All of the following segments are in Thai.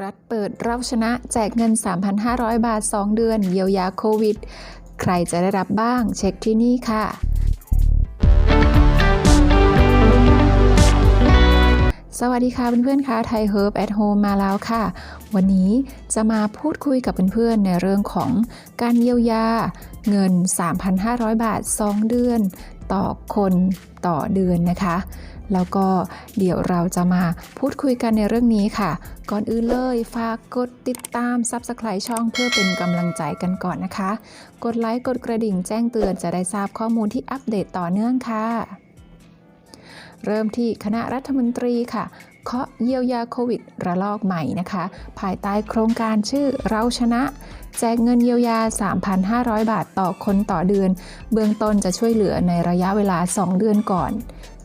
รัฐเปิดเราชนะแจกเงิน 3,500 บาท 2 เดือน เยียวยาโควิด ใครจะได้รับบ้าง เช็คที่นี่ค่ะสวัสดีค่ะเพื่อนๆค่ะไทยเฮิร์บแอทโฮมมาแล้วค่ะ วันนี้จะมาพูดคุยกับเพื่อนๆในเรื่องของการเยียวยาเงิน 3,500 บาท 2 เดือน ต่อคนต่อเดือนนะคะ แล้วก็เดี๋ยวเราจะมาพูดคุยกันในเรื่องนี้ค่ะ ก่อนอื่นเลยฝากกดติดตาม Subscribe ช่องเพื่อเป็นกำลังใจกันก่อนนะคะ กดไลค์กดกระดิ่งแจ้งเตือนจะได้ทราบข้อมูลที่อัปเดตต่อเนื่องค่ะ เริ่มที่คณะรัฐมนตรีค่ะ เคาะเยียวยาโควิดระลอกใหม่นะคะ ภายใต้โครงการชื่อเราชนะ แจกเงินเยียวยา 3,500 บาทต่อคนต่อเดือน เบื้องต้นจะช่วยเหลือในระยะเวลา 2 เดือนก่อน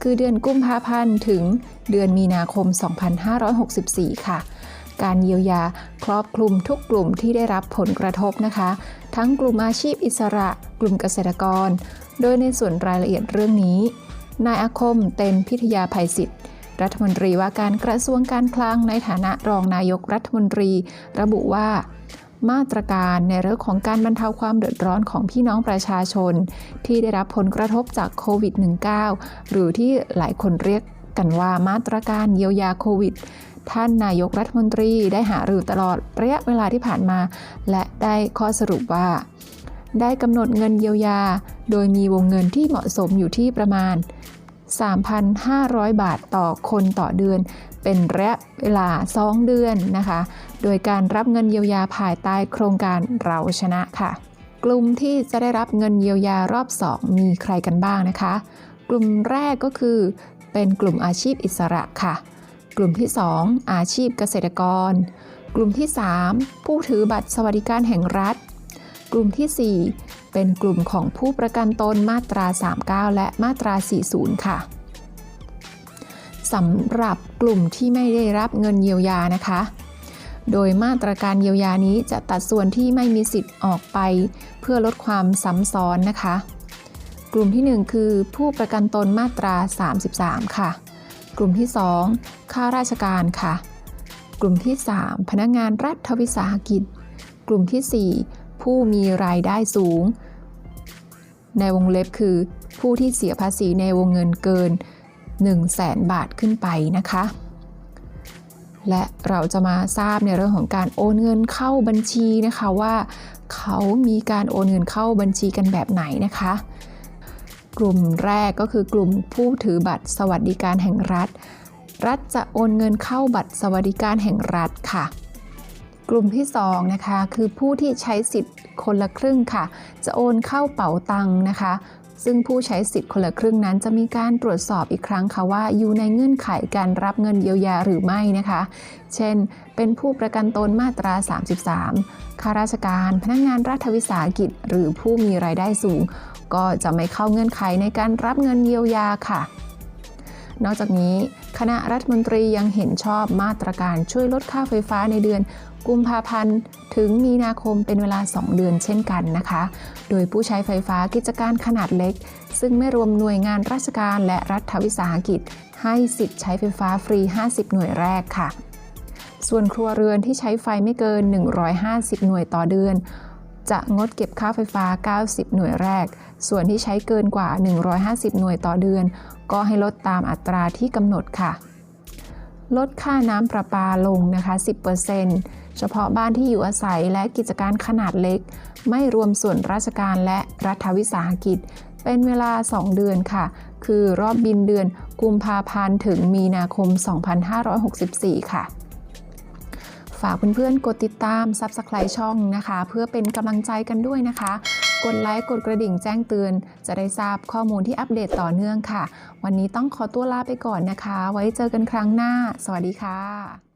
คือเดือนกุมภาพันธ์ถึงเดือนมีนาคม 2564 ค่ะการเยียวยาครอบคลุมทุกกลุ่มที่ได้รับผลกระทบนะคะ ทั้งกลุ่มอาชีพอิสระ กลุ่มเกษตรกร โดยในส่วนรายละเอียดเรื่องนี้ นายอาคมเต็มพิทยาภัยศิษย์ รัฐมนตรีว่าการกระทรวงการคลังในฐานะรองนายกรัฐมนตรี ระบุว่ามาตรการในเรื่องของการบรรเทาความเดือดร้อนของพี่น้องประชาชน ที่ได้รับผลกระทบจากโควิด -19 หรือที่หลายคนเรียกกันว่ามาตรการเยียวยาโควิด ท่านนายกรัฐมนตรีได้หารือตลอดระยะเวลาที่ผ่านมา และได้ข้อสรุปว่า ได้กำหนดเงินเยียวยา โดยมีวงเงินที่เหมาะสมอยู่ที่ประมาณ 3,500 บาทต่อคนต่อเดือน เป็นระยะเวลา 2 เดือนนะคะ โดยการรับเงินเยียวยาภายใต้โครงการเราชนะค่ะ กลุ่มที่จะได้รับเงินเยียวยารอบ 2 มีใครกันบ้างนะคะ กลุ่มแรกก็คือเป็นกลุ่มอาชีพอิสระค่ะ กลุ่มที่ 2 อาชีพเกษตรกร กลุ่มที่ 3 ผู้ถือบัตรสวัสดิการแห่งรัฐ กลุ่มที่ 4 เป็นกลุ่มของผู้ประกันตนมาตรา 39 และมาตรา 40 ค่ะสำหรับกลุ่มที่ไม่ได้รับเงินเยียวยานะคะ โดยมาตรการเยียวยานี้จะตัดส่วนที่ไม่มีสิทธิ์ออกไป เพื่อลดความซ้ำซ้อนนะคะ กลุ่มที่ 1 คือผู้ประกันตนมาตรา 33 ค่ะ กลุ่มที่ 2 ข้าราชการค่ะ กลุ่มที่ 3 พนักงานรัฐวิสาหกิจ กลุ่มที่ 4 ผู้มีรายได้สูง ในวงเล็บคือ ผู้ที่เสียภาษีในวงเงินเกิน 1 0 0 0 0แสนบาทขึ้นไปนะคะ และเราจะมาทราบในเรื่องของการโอนเงินเข้าบัญชีนะคะว่า เขามีการโอนเงินเข้าบัญชีกันแบบไหนนะคะ กลุ่มแรกก็คือกลุ่มผู้ถือบัตรสวัสดิการแห่งรัฐ รัฐจะโอนเงินเข้าบัตรสวัสดิการแห่งรัฐค่ะ กลุ่มที่2นะคะคือผู้ที่ใช้สิทธิ์คนละครึ่งค่ะ จะโอนเข้าเป๋าตังค์นะคะ ซึ่งผู้ใช้สิทธิ์คนละครึ่งนั้น จะมีการตรวจสอบอีกครั้งค่ะว่า อยู่ในเงื่อนไขการรับเงินเยียวยาหรือไม่นะคะ เช่น เป็นผู้ประกันตนมาตรา 33ข้าราชการ พนักงานรัฐวิสาหกิจ หรือผู้มีรายได้สูง ก็จะไม่เข้าเงื่อนไขในการรับเงินเยียวยาค่ะนอกจากนี้ คณะรัฐมนตรียังเห็นชอบมาตรการช่วยลดค่าไฟฟ้าในเดือน กุมภาพันธ์ถึงมีนาคมเป็นเวลา 2 เดือนเช่นกันนะคะ โดยผู้ใช้ไฟฟ้ากิจการขนาดเล็ก ซึ่งไม่รวมหน่วยงานราชการและรัฐวิสาหกิจ ให้สิทธิ์ใช้ไฟฟ้าฟรี 50 หน่วยแรกค่ะ ส่วนครัวเรือนที่ใช้ไฟไม่เกิน 150 หน่วยต่อเดือน จะงดเก็บค่าไฟฟ้า 90 หน่วยแรก ส่วนที่ใช้เกินกว่า 150 หน่วยต่อเดือน ก็ให้ลดตามอัตราที่กำหนดค่ะลดค่าน้ำประปาลงนะคะ 10% เฉพาะบ้านที่อยู่อาศัยและกิจการขนาดเล็ก ไม่รวมส่วนราชการและรัฐวิสาหกิจ เป็นเวลา 2 เดือนค่ะ คือรอบบินเดือนกุมภาพันธ์ถึงมีนาคม 2564 ค่ะฝากเพื่อนๆ กดติดตาม Subscribe ช่องนะคะ เพื่อเป็นกำลังใจกันด้วยนะคะ กดไลค์ กดกระดิ่งแจ้งเตือน จะได้ทราบข้อมูลที่อัปเดตต่อเนื่องค่ะ วันนี้ต้องขอตัวลาไปก่อนนะคะ ไว้เจอกันครั้งหน้า สวัสดีค่ะ